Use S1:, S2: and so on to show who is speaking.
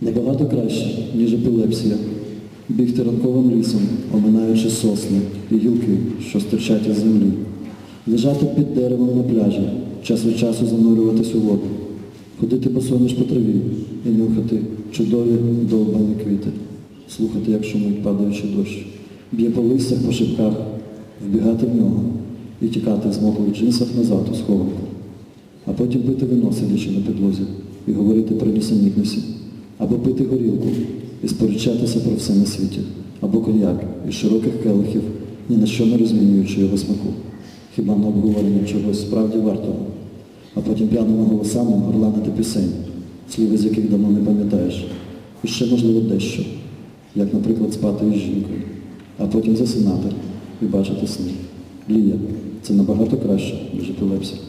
S1: Набагато краще, ніж епілепсія. Бігти ранковим лісом, оминаючи сосни і гілки, що стирчать із землі. Лежати під деревом на пляжі, час від часу занурюватись у воду. Ходити босоніж по траві і нюхати чудові довбані квіти. Слухати, як шумить падаючий дощ. Б'є по листях, по шибках, вбігати в нього і тікати в змотових джинсах назад у схованку а потім пити вино, сидячи на підлозі, і говорити про нісенітниці, або пити горілку і сперечатися про все на світі, або коньяк із широких келихів, ні на що не розмінюючи його смаку, хіба на обговорення чогось справді вартого, а потім п'яними голосами горланити пісень, слів з яких давно не пам'ятаєш, і ще, можливо, дещо, як, наприклад, спати із жінкою, а потім засинати і бачити сни. Лія, це набагато краще, ніж епілепсія.